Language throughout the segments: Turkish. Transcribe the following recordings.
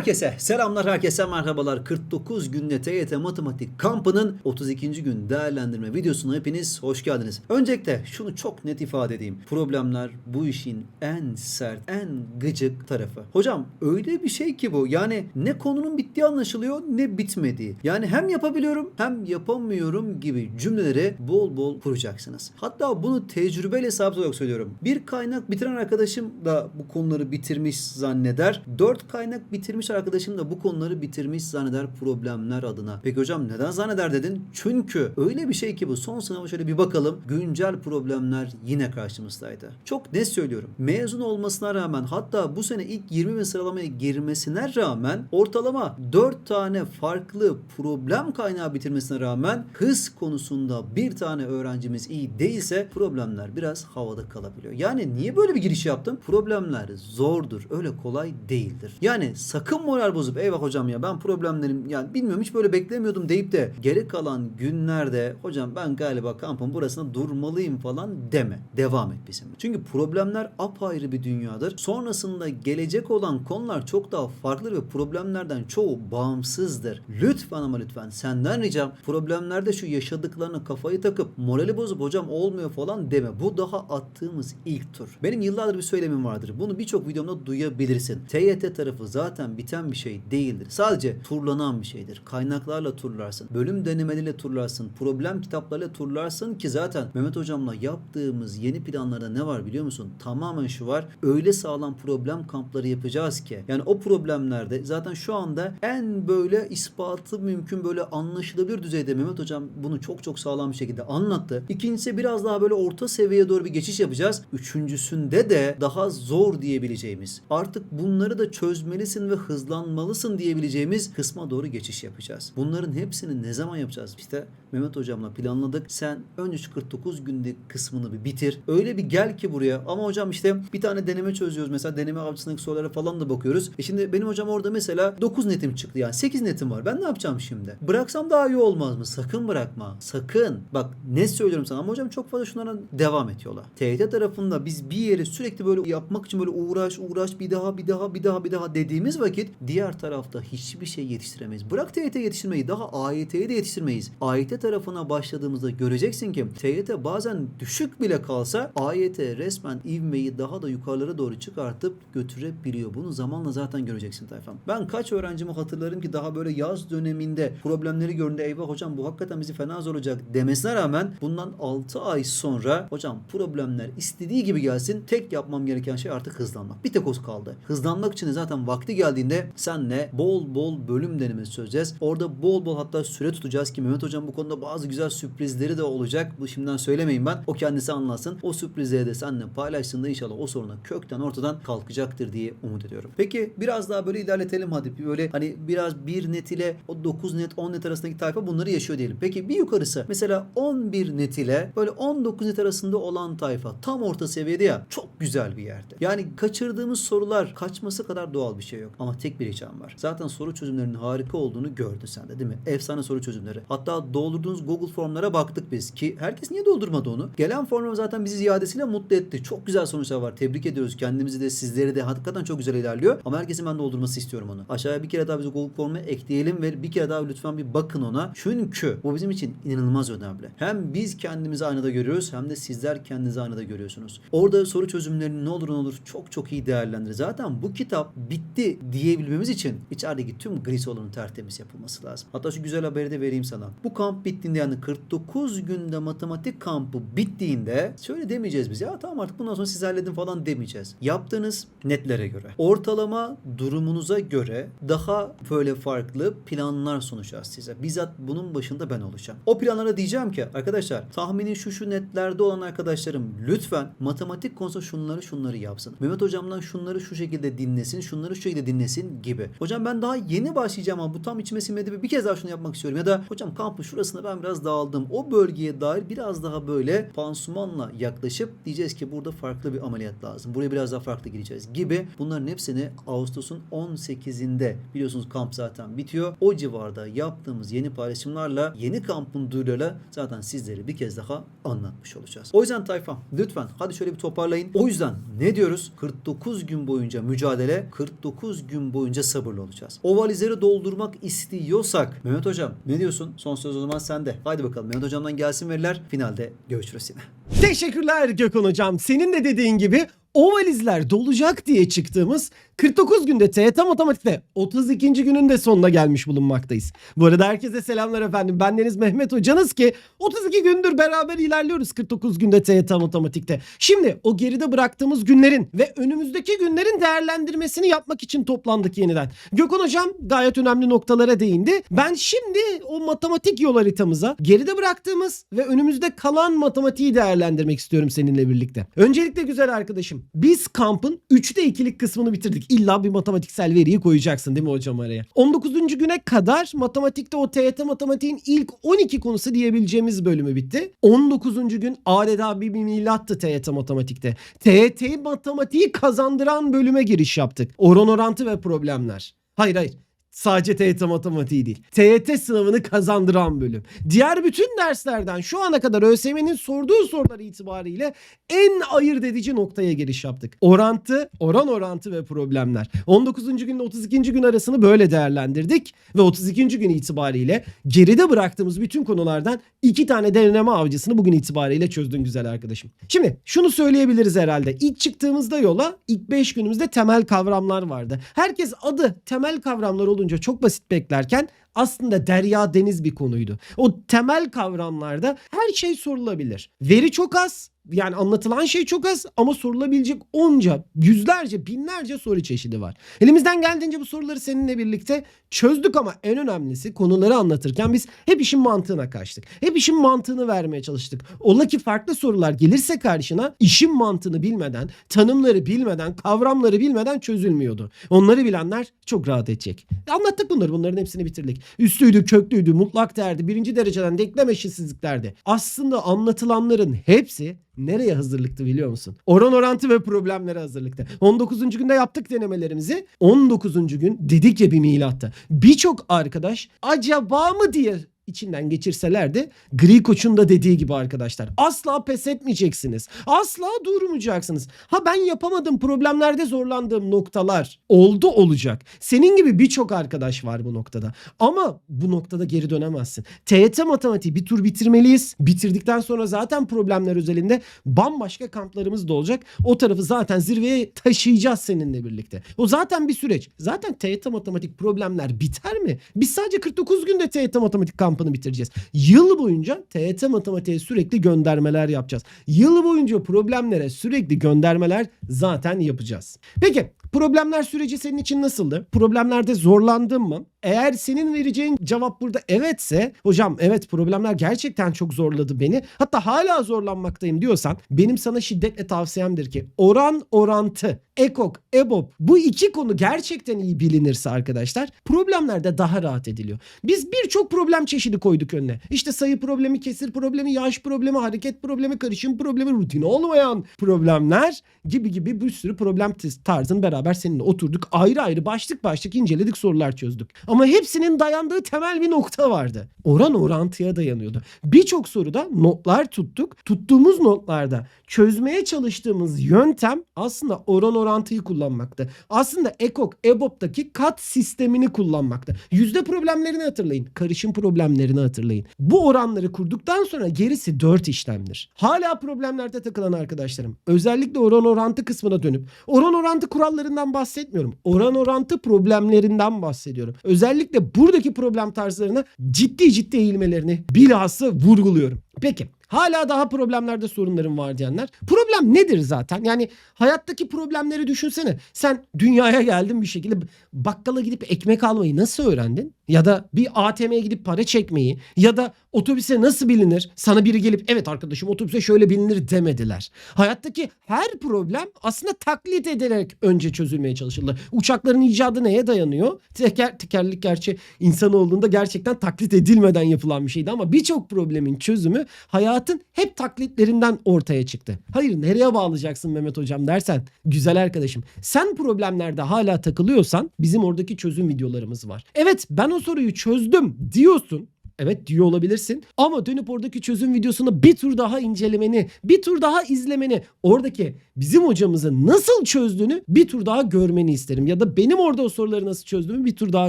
Herkese selamlar, herkese merhabalar. 49 günde TYT Matematik kampının 32. gün değerlendirme videosuna hepiniz hoş geldiniz. Öncelikle şunu çok net ifade edeyim. Problemler bu işin en sert, en gıcık tarafı. Hocam öyle bir şey ki bu. Yani ne konunun bittiği anlaşılıyor ne bitmediği. Yani hem yapabiliyorum hem yapamıyorum gibi cümleleri bol bol kuracaksınız. Hatta bunu tecrübeyle sabit olarak söylüyorum. Bir kaynak bitiren arkadaşım da bu konuları bitirmiş zanneder. Dört kaynak bitirmiş arkadaşım da bu konuları bitirmiş zanneder problemler adına. Peki hocam neden zanneder dedin? Çünkü öyle bir şey ki bu. Son sınava şöyle bir bakalım. Güncel problemler yine karşımızdaydı. Çok net söylüyorum. Mezun olmasına rağmen hatta bu sene ilk 20 bin sıralamaya girmesine rağmen ortalama 4 tane farklı problem kaynağı bitirmesine rağmen hız konusunda bir tane öğrencimiz iyi değilse problemler biraz havada kalabiliyor. Yani niye böyle bir giriş yaptım? Problemler zordur. Öyle kolay değildir. Yani sakın moral bozup eyvah hocam ya ben problemlerim yani bilmiyorum hiç böyle beklemiyordum deyip de geri kalan günlerde hocam ben galiba kampın burasında durmalıyım falan deme. Devam et bizimle. Çünkü problemler apayrı bir dünyadır. Sonrasında gelecek olan konular çok daha farklıdır ve problemlerden çoğu bağımsızdır. Lütfen ama lütfen senden ricam problemlerde şu yaşadıklarına kafayı takıp morali bozup hocam olmuyor falan deme. Bu daha attığımız ilk tur. Benim yıllardır bir söylemim vardır. Bunu birçok videomda duyabilirsin. TYT tarafı zaten biten bir şey değildir. Sadece turlanan bir şeydir. Kaynaklarla turlarsın. Bölüm denemeleriyle turlarsın. Problem kitaplarıyla turlarsın ki zaten Mehmet hocamla yaptığımız yeni planlarda ne var biliyor musun? Tamamen şu var. Öyle sağlam problem kampları yapacağız ki. Yani o problemlerde zaten şu anda en böyle ispatı mümkün böyle anlaşılabilir düzeyde Mehmet hocam bunu çok çok sağlam bir şekilde anlattı. İkincisi biraz daha böyle orta seviyeye doğru bir geçiş yapacağız. Üçüncüsünde de daha zor diyebileceğimiz artık bunları da çözmelisin ve hızlanmalısın diyebileceğimiz kısma doğru geçiş yapacağız. Bunların hepsini ne zaman yapacağız? İşte Mehmet hocamla planladık. Sen önce şu 49 günlük kısmını bir bitir. Öyle bir gel ki buraya. Ama hocam işte bir tane deneme çözüyoruz. Mesela deneme avcısındaki sorulara falan da bakıyoruz. E şimdi benim hocam orada mesela 9 netim çıktı yani. 8 netim var. Ben ne yapacağım şimdi? Bıraksam daha iyi olmaz mı? Sakın bırakma. Sakın. Bak ne söylüyorum sana ama hocam çok fazla şunlara devam et yola. TYT tarafında biz bir yeri sürekli böyle yapmak için böyle uğraş uğraş bir daha bir daha bir daha bir daha dediğimiz vakit diğer tarafta hiçbir şey yetiştiremeyiz. Bırak TYT yetiştirmeyi daha AYT'yi de yetiştirmeyiz. AYT tarafına başladığımızda göreceksin ki TYT bazen düşük bile kalsa AYT resmen ivmeyi daha da yukarılara doğru çıkartıp götürebiliyor. Bunu zamanla zaten göreceksin tayfam. Ben kaç öğrencimi hatırlarım ki daha böyle yaz döneminde problemleri gördüğünde eyvah hocam bu hakikaten bizi fena zorlayacak demesine rağmen bundan 6 ay sonra hocam problemler istediği gibi gelsin. Tek yapmam gereken şey artık hızlanmak. Bir tek o kaldı. Hızlanmak için zaten vakti geldiğinde senle bol bol bölüm denemesi çözeceğiz. Orada bol bol hatta süre tutacağız ki Mehmet hocam bu konuda bazı güzel sürprizleri de olacak. Bu şimdiden söylemeyeyim ben. O kendisi anlasın. O sürprizleri de seninle paylaştığında inşallah o soruna kökten ortadan kalkacaktır diye umut ediyorum. Peki biraz daha böyle ilerletelim hadi. Böyle hani biraz bir net ile o 9 net 10 net arasındaki tayfa bunları yaşıyor diyelim. Peki bir yukarısı mesela 11 net ile böyle 19 net arasında olan tayfa tam orta seviyede ya çok güzel bir yerde. Yani kaçırdığımız sorular kaçması kadar doğal bir şey yok. Ama tek bir ricam var. Zaten soru çözümlerinin harika olduğunu gördün sen de değil mi? Efsane soru çözümleri. Hatta doldurduğunuz Google formlara baktık biz ki herkes niye doldurmadı onu? Gelen formlar zaten bizi ziyadesiyle mutlu etti. Çok güzel sonuçlar var. Tebrik ediyoruz. Kendimizi de sizleri de hakikaten çok güzel ilerliyor. Ama herkesin ben doldurması istiyorum onu. Aşağıya bir kere daha bizi Google formuna ekleyelim ve bir kere daha lütfen bir bakın ona. Çünkü bu bizim için inanılmaz önemli. Hem biz kendimizi aynada görüyoruz hem de sizler kendinizi aynada görüyorsunuz. Orada soru çözümlerini ne olur ne olur çok çok iyi değerlendir. Zaten bu kitap bitti diyebilmemiz için içerideki tüm gris olanın tertemiz yapılması lazım. Hatta şu güzel haberi de vereyim sana. Bu kamp bittiğinde yani 49 günde matematik kampı bittiğinde şöyle demeyeceğiz biz ya tamam artık bundan sonra siz halledin falan demeyeceğiz. Yaptığınız netlere göre, ortalama durumunuza göre daha böyle farklı planlar sunacağız size. Bizzat bunun başında ben olacağım. O planlara diyeceğim ki arkadaşlar tahmini şu şu netlerde olan arkadaşlarım lütfen matematik konusunda şunları şunları yapsın. Mehmet hocamdan şunları şu şekilde dinlesin, şunları şu şekilde dinlesin gibi. Hocam ben daha yeni başlayacağım ama bu tam içime sinmedi bir kez daha şunu yapmak istiyorum. Ya da hocam kampın şurasında ben biraz dağıldım. O bölgeye dair biraz daha böyle pansumanla yaklaşıp diyeceğiz ki burada farklı bir ameliyat lazım. Buraya biraz daha farklı gireceğiz gibi. Bunların hepsini Ağustos'un 18'inde biliyorsunuz kamp zaten bitiyor. O civarda yaptığımız yeni paylaşımlarla yeni kampın duyularıyla zaten sizleri bir kez daha anlatmış olacağız. O yüzden tayfam lütfen hadi şöyle bir toparlayın. O yüzden ne diyoruz? 49 gün boyunca mücadele, 49 gün boyunca sabırlı olacağız. O valizleri doldurmak istiyorsak Mehmet Hocam ne diyorsun? Son söz o zaman sende. Haydi bakalım Mehmet Hocam'dan gelsin veriler. Finalde görüşürüz yine. Teşekkürler Gökhan Hocam. Senin de dediğin gibi o valizler dolacak diye çıktığımız 49 günde TYT Matematik'te 32. günün de sonuna gelmiş bulunmaktayız. Bu arada herkese selamlar efendim. Bendeniz Mehmet Hocanız ki 32 gündür beraber ilerliyoruz 49 günde TYT Matematik'te. Şimdi o geride bıraktığımız günlerin ve önümüzdeki günlerin değerlendirmesini yapmak için toplandık yeniden. Gökhan Hocam gayet önemli noktalara değindi. Ben şimdi o matematik yol haritamıza geride bıraktığımız ve önümüzde kalan matematiği değerlendirmek istiyorum seninle birlikte. Öncelikle güzel arkadaşım biz kampın 3'te 2'lik kısmını bitirdik. İlla bir matematiksel veriyi koyacaksın değil mi hocam araya? 19. güne kadar matematikte o TYT matematiğin ilk 12 konusu diyebileceğimiz bölümü bitti. 19. gün adeta bir, milattı TYT matematikte. TYT matematiği kazandıran bölüme giriş yaptık. Oran orantı ve problemler. Hayır hayır. Sadece TYT matematiği değil. TYT sınavını kazandıran bölüm. Diğer bütün derslerden şu ana kadar ÖSYM'nin sorduğu sorular itibariyle en ayırt edici noktaya giriş yaptık. Orantı, oran orantı ve problemler. 19. günle 32. gün arasını böyle değerlendirdik ve 32. gün itibariyle geride bıraktığımız bütün konulardan iki tane deneme avcısını bugün itibariyle çözdün güzel arkadaşım. Şimdi şunu söyleyebiliriz herhalde. İlk çıktığımızda yola ilk 5 günümüzde temel kavramlar vardı. Herkes adı temel kavramlar olunca çok basit beklerken aslında derya deniz bir konuydu. O temel kavramlarda her şey sorulabilir. Veri çok az. Yani anlatılan şey çok az ama sorulabilecek onca, yüzlerce, binlerce soru çeşidi var. Elimizden geldiğince bu soruları seninle birlikte çözdük ama en önemlisi konuları anlatırken biz hep işin mantığına kaçtık. Hep işin mantığını vermeye çalıştık. Ola ki farklı sorular gelirse karşına işin mantığını bilmeden, tanımları bilmeden, kavramları bilmeden çözülmüyordu. Onları bilenler çok rahat edecek. Anlattık bunları. Bunların hepsini bitirdik. Üstüydü, köklüydü, mutlak değerdi, birinci dereceden denklem eşitsizliklerdi. Aslında anlatılanların hepsi nereye hazırlıktı biliyor musun? Oran orantı ve problemlere hazırlıktı. 19. günde yaptık denemelerimizi. 19. gün dedik ya bir milatta. Birçok arkadaş acaba mı diye içinden geçirselerdi Gri Koç'un da dediği gibi arkadaşlar asla pes etmeyeceksiniz. Asla durmayacaksınız. Ha ben yapamadım problemlerde zorlandığım noktalar oldu olacak. Senin gibi birçok arkadaş var bu noktada. Ama bu noktada geri dönemezsin. TYT matematiği bir tur bitirmeliyiz. Bitirdikten sonra zaten problemler özelinde bambaşka kamplarımız da olacak. O tarafı zaten zirveye taşıyacağız seninle birlikte. O zaten bir süreç. Zaten TYT matematik problemler biter mi? Biz sadece 49 günde TYT matematik kampını bitireceğiz. Yıl boyunca TYT matematiğe sürekli göndermeler yapacağız. Yıl boyunca problemlere sürekli göndermeler zaten yapacağız. Peki problemler süreci senin için nasıldı? Problemlerde zorlandın mı? Eğer senin vereceğin cevap burada evetse hocam evet problemler gerçekten çok zorladı beni. Hatta hala zorlanmaktayım diyorsan benim sana şiddetle tavsiyemdir ki oran orantı, ekok, ebop bu iki konu gerçekten iyi bilinirse arkadaşlar problemlerde daha rahat ediliyor. Biz birçok problem çeşidi koyduk önüne. İşte sayı problemi, kesir problemi, yaş problemi, hareket problemi, karışım problemi, rutin olmayan problemler gibi gibi bir sürü problem tarzını beraber seninle oturduk. Ayrı ayrı başlık başlık inceledik sorular çözdük. Ama hepsinin dayandığı temel bir nokta vardı. Oran orantıya dayanıyordu. Birçok soruda notlar tuttuk. Tuttuğumuz notlarda çözmeye çalıştığımız yöntem aslında oran orantıyı kullanmaktı. Aslında EKOK, EBOB'daki kat sistemini kullanmaktı. Yüzde problemlerini hatırlayın. Karışım problemlerini hatırlayın. Bu oranları kurduktan sonra gerisi 4 işlemdir. Hala problemlerde takılan arkadaşlarım özellikle oran orantı kısmına dönüp oran orantı kurallarından bahsetmiyorum. Oran orantı problemlerinden bahsediyorum. Özellikle buradaki problem tarzlarına ciddi ciddi eğilmelerini bilhassa vurguluyorum. Peki Hala daha problemlerde sorunlarım var diyenler. Problem nedir zaten? Yani hayattaki problemleri düşünsene. Sen dünyaya geldin bir şekilde bakkala gidip ekmek almayı nasıl öğrendin? Ya da bir ATM'ye gidip para çekmeyi ya da otobüse nasıl bilinir? Sana biri gelip evet arkadaşım otobüse şöyle bilinir demediler. Hayattaki her problem aslında taklit ederek önce çözülmeye çalışıldı. Uçakların icadı neye dayanıyor? Teker, tekerlik gerçi insan olduğunda gerçekten taklit edilmeden yapılan bir şeydi ama birçok problemin çözümü hayatın hep taklitlerinden ortaya çıktı. Hayır nereye bağlayacaksın Mehmet hocam dersen güzel arkadaşım sen problemlerde hala takılıyorsan bizim oradaki çözüm videolarımız var. Evet ben o soruyu çözdüm diyorsun. Evet diyor olabilirsin. Ama dönüp oradaki çözüm videosunu bir tur daha incelemeni, bir tur daha izlemeni, oradaki bizim hocamızın nasıl çözdüğünü bir tur daha görmeni isterim. Ya da benim orada o soruları nasıl çözdüğümü bir tur daha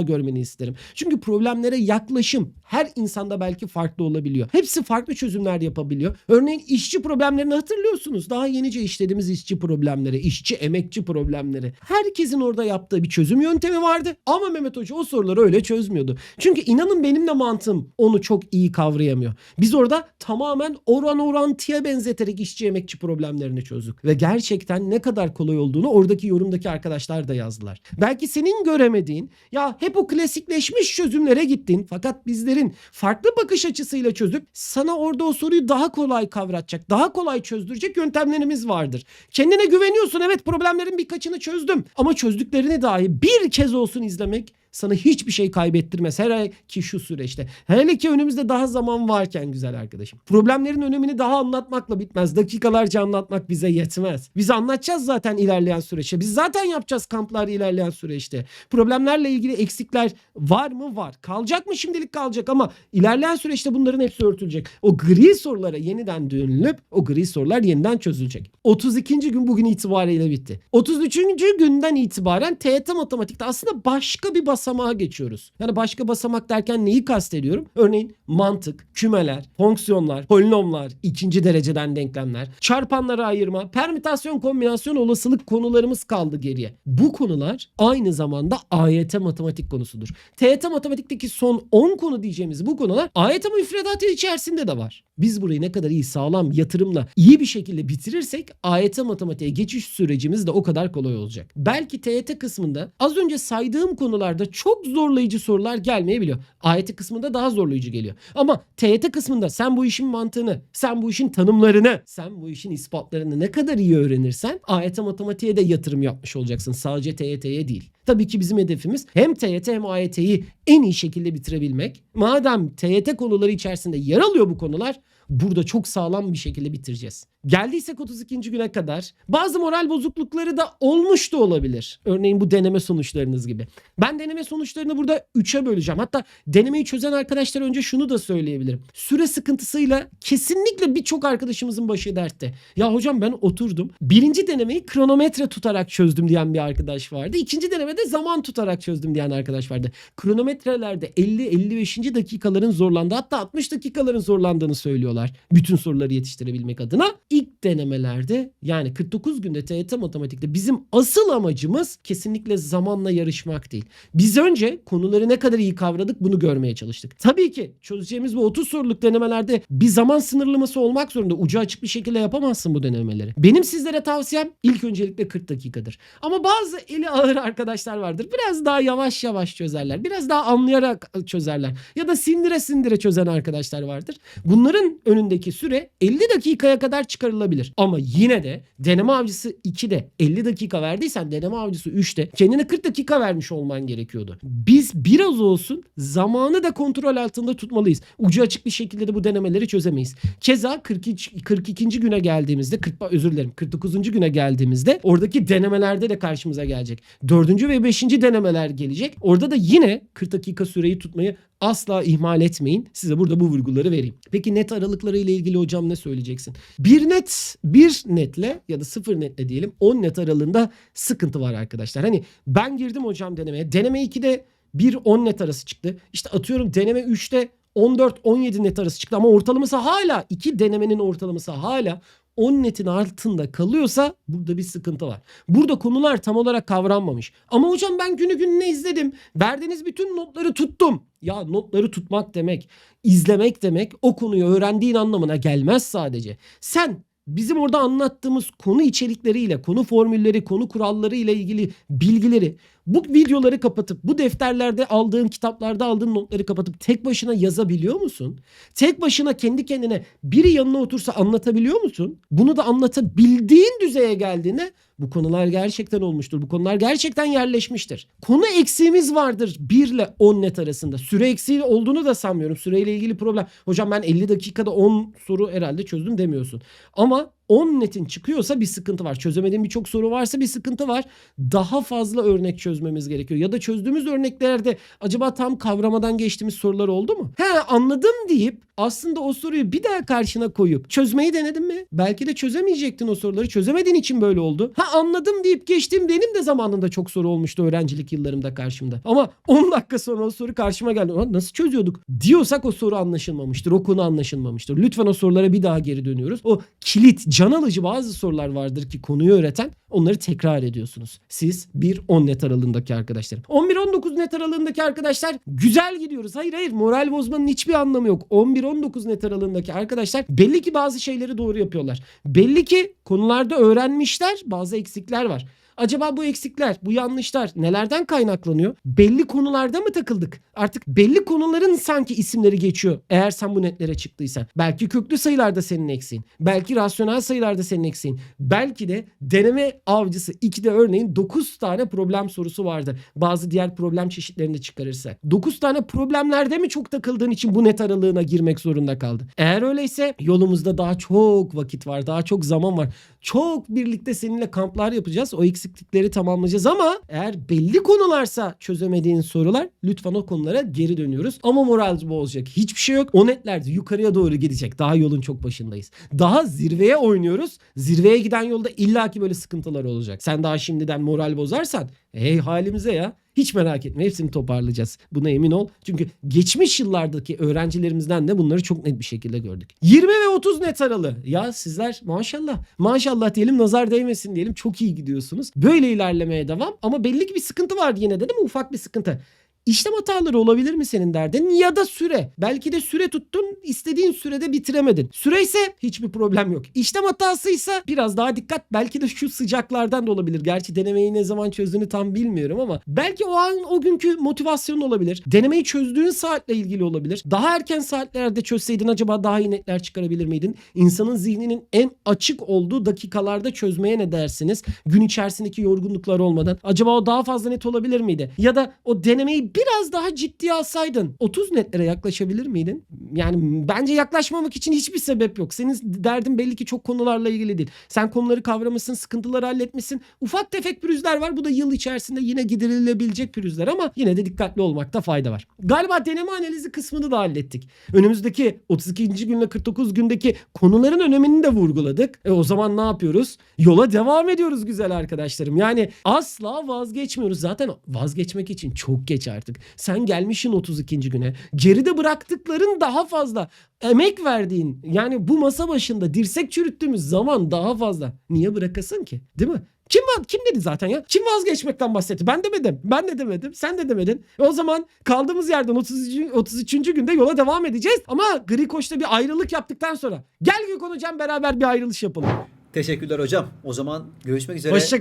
görmeni isterim. Çünkü problemlere yaklaşım her insanda belki farklı olabiliyor. Hepsi farklı çözümler yapabiliyor. Örneğin işçi problemlerini hatırlıyorsunuz. Daha yenice işlediğimiz işçi problemleri, işçi emekçi problemleri. Herkesin orada yaptığı bir çözüm yöntemi vardı. Ama Mehmet Hoca o soruları öyle çözmüyordu. Çünkü inanın benim de mantığım onu çok iyi kavrayamıyor. Biz orada tamamen oran orantıya benzeterek işçi emekçi problemlerini çözdük. Ve gerçekten ne kadar kolay olduğunu oradaki yorumdaki arkadaşlar da yazdılar. Belki senin göremediğin ya hep o klasikleşmiş çözümlere gittin fakat bizlerin farklı bakış açısıyla çözüp sana orada o soruyu daha kolay kavratacak, daha kolay çözdürecek yöntemlerimiz vardır. Kendine güveniyorsun evet problemlerin birkaçını çözdüm ama çözdüklerini dahi bir kez olsun izlemek sana hiçbir şey kaybettirmez. Hele ki şu süreçte. Hele ki önümüzde daha zaman varken güzel arkadaşım. Problemlerin önemini daha anlatmakla bitmez. Dakikalarca anlatmak bize yetmez. Biz anlatacağız zaten ilerleyen süreçte. Biz zaten yapacağız kamplar ilerleyen süreçte. Problemlerle ilgili eksikler var mı? Var. Kalacak mı? Şimdilik kalacak ama ilerleyen süreçte bunların hepsi örtülecek. O gri sorulara yeniden dönülüp o gri sorular yeniden çözülecek. 32. gün bugün itibariyle bitti. 33. günden itibaren TYT matematikte aslında başka bir basamağa geçiyoruz. Yani başka basamak derken neyi kastediyorum? Örneğin mantık, kümeler, fonksiyonlar, polinomlar, ikinci dereceden denklemler, çarpanlara ayırma, permütasyon, kombinasyon, olasılık konularımız kaldı geriye. Bu konular aynı zamanda AYT matematik konusudur. TYT matematikteki son 10 konu diyeceğimiz bu konular AYT müfredatı içerisinde de var. Biz burayı ne kadar iyi sağlam yatırımla iyi bir şekilde bitirirsek AYT matematiğe geçiş sürecimiz de o kadar kolay olacak. Belki TYT kısmında az önce saydığım konularda çok zorlayıcı sorular gelmeyebiliyor. AYT kısmında daha zorlayıcı geliyor. Ama TYT kısmında sen bu işin mantığını, sen bu işin tanımlarını, sen bu işin ispatlarını ne kadar iyi öğrenirsen AYT matematiğe de yatırım yapmış olacaksın. Sadece TYT'ye değil. Tabii ki bizim hedefimiz hem TYT hem AYT'yi en iyi şekilde bitirebilmek. Madem TYT konuları içerisinde yer alıyor bu konular burada çok sağlam bir şekilde bitireceğiz. Geldiysek 32. güne kadar bazı moral bozuklukları da olmuş da olabilir. Örneğin bu deneme sonuçlarınız gibi. Ben deneme sonuçlarını burada 3'e böleceğim. Hatta denemeyi çözen arkadaşlar önce şunu da söyleyebilirim. Süre sıkıntısıyla kesinlikle birçok arkadaşımızın başı dertte. Ya hocam ben oturdum. Birinci denemeyi kronometre tutarak çözdüm diyen bir arkadaş vardı. İkinci denemede zaman tutarak çözdüm diyen arkadaş vardı. Kronometrelerde 50-55. dakikaların zorlandığı hatta 60 dakikaların zorlandığını söylüyorlar. Bütün soruları yetiştirebilmek adına. İlk denemelerde yani 49 günde TYT matematikte bizim asıl amacımız kesinlikle zamanla yarışmak değil. Biz önce konuları ne kadar iyi kavradık bunu görmeye çalıştık. Tabii ki çözeceğimiz bu 30 soruluk denemelerde bir zaman sınırlaması olmak zorunda. Ucu açık bir şekilde yapamazsın bu denemeleri. Benim sizlere tavsiyem ilk öncelikle 40 dakikadır. Ama bazı eli ağır arkadaşlar vardır. Biraz daha yavaş yavaş çözerler. Biraz daha anlayarak çözerler. Ya da sindire sindire çözen arkadaşlar vardır. Bunların önündeki süre 50 dakikaya kadar çıkarılabilir. Ama yine de deneme avcısı 2'de 50 dakika verdiysen deneme avcısı 3'te kendine 40 dakika vermiş olman gerekiyordu. Biz biraz olsun zamanı da kontrol altında tutmalıyız. Ucu açık bir şekilde de bu denemeleri çözemeyiz. Keza 42, 42. güne geldiğimizde 40 özür dilerim 49. güne geldiğimizde oradaki denemelerde de karşımıza gelecek. 4. ve 5. denemeler gelecek. Orada da yine 40 dakika süreyi tutmayı asla ihmal etmeyin. Size burada bu vurguları vereyim. Peki net aralıkları ile ilgili hocam ne söyleyeceksin? Bir net, bir netle ya da sıfır netle diyelim 10 net aralığında sıkıntı var arkadaşlar. Hani ben girdim hocam denemeye. Deneme 2'de 1-10 net arası çıktı. İşte atıyorum deneme 3'te 14-17 net arası çıktı ama ortalaması hala iki denemenin ortalaması hala 10 netin altında kalıyorsa burada bir sıkıntı var. Burada konular tam olarak kavranmamış. Ama hocam ben günü gününe izledim. Verdiğiniz bütün notları tuttum. Ya notları tutmak demek, izlemek demek o konuyu öğrendiğin anlamına gelmez sadece. Sen bizim orada anlattığımız konu içerikleriyle, konu formülleri, konu kuralları ile ilgili bilgileri bu videoları kapatıp bu defterlerde aldığın kitaplarda aldığın notları kapatıp tek başına yazabiliyor musun? Tek başına kendi kendine biri yanına otursa anlatabiliyor musun? Bunu da anlatabildiğin düzeye geldiğinde bu konular gerçekten olmuştur. Bu konular gerçekten yerleşmiştir. Konu eksiğimiz vardır 1 ile 10 net arasında. Süre eksiği olduğunu da sanmıyorum. Süreyle ilgili problem. Hocam ben 50 dakikada 10 soru herhalde çözdüm demiyorsun. Ama 10 netin çıkıyorsa bir sıkıntı var. Çözemediğin birçok soru varsa bir sıkıntı var. Daha fazla örnek çözmemiz gerekiyor. Ya da çözdüğümüz örneklerde acaba tam kavramadan geçtiğimiz sorular oldu mu? He anladım deyip aslında o soruyu bir daha karşına koyup çözmeyi denedin mi? Belki de çözemeyecektin o soruları. Çözemediğin için böyle oldu. Ha anladım deyip geçtim benim de zamanında çok soru olmuştu öğrencilik yıllarımda karşımda. Ama 10 dakika sonra o soru karşıma geldi. Nasıl çözüyorduk? Diyorsak o soru anlaşılmamıştır. O konu anlaşılmamıştır. Lütfen o sorulara bir daha geri dönüyoruz. O kilit, can alıcı bazı sorular vardır ki konuyu öğreten onları tekrar ediyorsunuz. Siz 1-10 net aralığındaki arkadaşlarım. 11-19 net aralığındaki arkadaşlar güzel gidiyoruz. Hayır hayır moral bozmanın hiçbir anlamı yok. 11-19 net aralığındaki arkadaşlar belli ki bazı şeyleri doğru yapıyorlar. Belli ki konularda öğrenmişler bazı eksikler var. Acaba bu eksikler, bu yanlışlar nelerden kaynaklanıyor? Belli konularda mı takıldık? Artık belli konuların sanki isimleri geçiyor. Eğer sen bu netlere çıktıysan. Belki köklü sayılarda senin eksiğin. Belki rasyonel sayılarda senin eksiğin. Belki de deneme avcısı 2'de örneğin 9 tane problem sorusu vardı. Bazı diğer problem çeşitlerini çıkarırsak. 9 tane problemlerde mi çok takıldığın için bu net aralığına girmek zorunda kaldın? Eğer öyleyse yolumuzda daha çok vakit var. Daha çok zaman var. Çok birlikte seninle kamplar yapacağız. O eksiklikleri tamamlayacağız ama eğer belli konularsa çözemediğin sorular lütfen o konulara geri dönüyoruz. Ama moral bozacak hiçbir şey yok. O netlerde yukarıya doğru gidecek. Daha yolun çok başındayız. Daha zirveye oynuyoruz. Zirveye giden yolda illaki böyle sıkıntılar olacak. Sen daha şimdiden moral bozarsan hey halimize ya. Hiç merak etme hepsini toparlayacağız. Buna emin ol. Çünkü geçmiş yıllardaki öğrencilerimizden de bunları çok net bir şekilde gördük. 20 ve 30 net aralığı. Ya sizler maşallah. Maşallah diyelim nazar değmesin diyelim. Çok iyi gidiyorsunuz. Böyle ilerlemeye devam. Ama belli ki bir sıkıntı vardı yine de değil mi? Ufak bir sıkıntı. İşlem hataları olabilir mi senin derdin? Ya da süre. Belki de süre tuttun, istediğin sürede bitiremedin. Süre ise hiçbir problem yok. İşlem hatasıysa biraz daha dikkat. Belki de şu sıcaklardan da olabilir. Gerçi denemeyi ne zaman çözdüğünü tam bilmiyorum ama belki o an o günkü motivasyon olabilir. Denemeyi çözdüğün saatle ilgili olabilir. Daha erken saatlerde çözseydin acaba daha iyi netler çıkarabilir miydin? İnsanın zihninin en açık olduğu dakikalarda çözmeye ne dersiniz? Gün içerisindeki yorgunluklar olmadan. Acaba o daha fazla net olabilir miydi? Ya da o denemeyi biraz daha ciddiye alsaydın 30 netlere yaklaşabilir miydin? Yani bence yaklaşmamak için hiçbir sebep yok. Senin derdin belli ki çok konularla ilgili değil. Sen konuları kavramışsın, sıkıntıları halletmişsin. Ufak tefek pürüzler var. Bu da yıl içerisinde yine giderilebilecek pürüzler ama yine de dikkatli olmakta fayda var. Galiba deneme analizi kısmını da hallettik. Önümüzdeki 32. günle 49 gündeki konuların önemini de vurguladık. E o zaman ne yapıyoruz? Yola devam ediyoruz güzel arkadaşlarım. Yani asla vazgeçmiyoruz. Zaten vazgeçmek için çok geç artık. Sen gelmişsin 32. güne. Geride bıraktıkların daha fazla. Emek verdiğin yani bu masa başında dirsek çürüttüğümüz zaman daha fazla. Niye bırakasın ki? Değil mi? Kim kim dedi zaten ya? Kim vazgeçmekten bahsetti? Ben demedim. Ben de demedim. Sen de demedin. E o zaman kaldığımız yerden 33. 33. günde yola devam edeceğiz. Ama Gri Koç'ta bir ayrılık yaptıktan sonra. Gel Gökhan Hocam beraber bir ayrılış yapalım. Teşekkürler hocam. O zaman görüşmek üzere. Hoşça